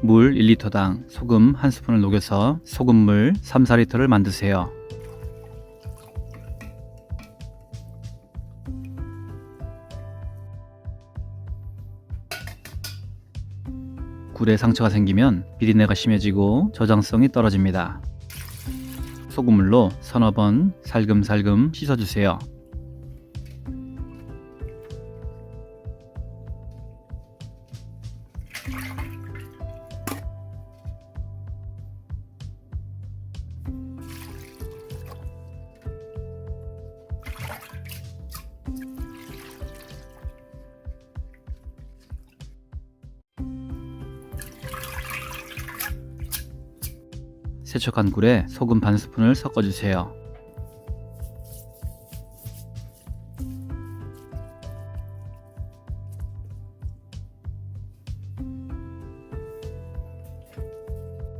물 1리터당 소금 1스푼을 녹여서 소금물 3, 4리터를 만드세요. 굴에 상처가 생기면 비린내가 심해지고 저장성이 떨어집니다. 소금물로 서너 번 살금살금 씻어주세요. 세척한 굴에 소금 반 스푼을 섞어주세요.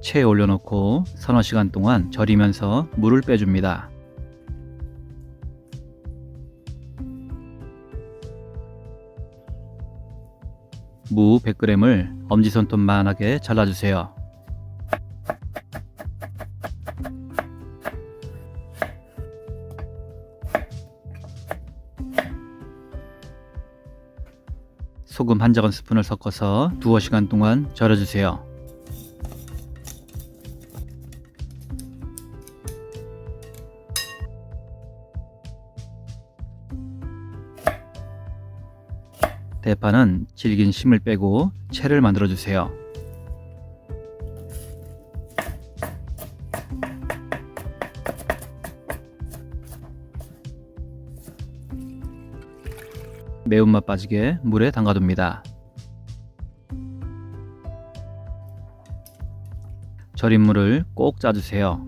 체에 올려놓고 서너 시간 동안 절이면서 물을 빼줍니다. 무 100g을 엄지손톱만하게 잘라주세요. 소금 한 작은 스푼을 섞어서 두어 시간 동안 절여주세요. 대파는 질긴 심을 빼고 채를 만들어 주세요. 매운맛 빠지게 물에 담가둡니다. 절인 물을 꼭 짜주세요.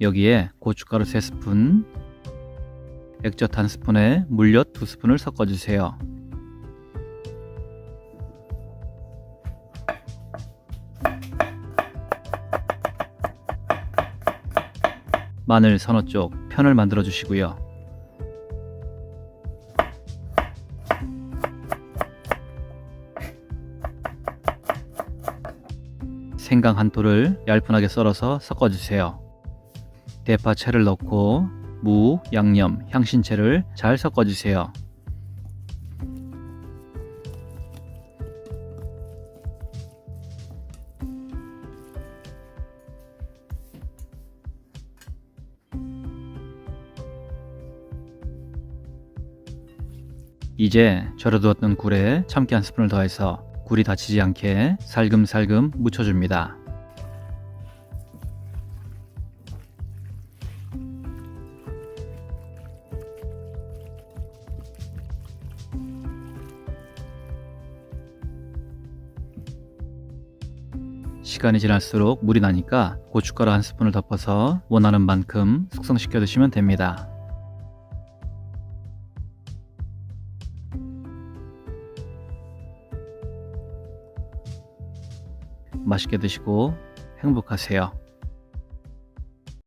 여기에 고춧가루 3스푼, 액젓 1스푼에 물엿 2스푼을 섞어주세요. 마늘 서너 쪽 편을 만들어 주시고요. 생강 한 톨을 얇분하게 썰어서 섞어 주세요. 대파채를 넣고 무, 양념, 향신채를 잘 섞어 주세요. 이제 절여두었던 굴에 참깨 한 스푼을 더해서 굴이 다치지 않게 살금살금 묻혀줍니다. 시간이 지날수록 물이 나니까 고춧가루 한 스푼을 덮어서 원하는 만큼 숙성시켜 드시면 됩니다. 맛있게 드시고 행복하세요.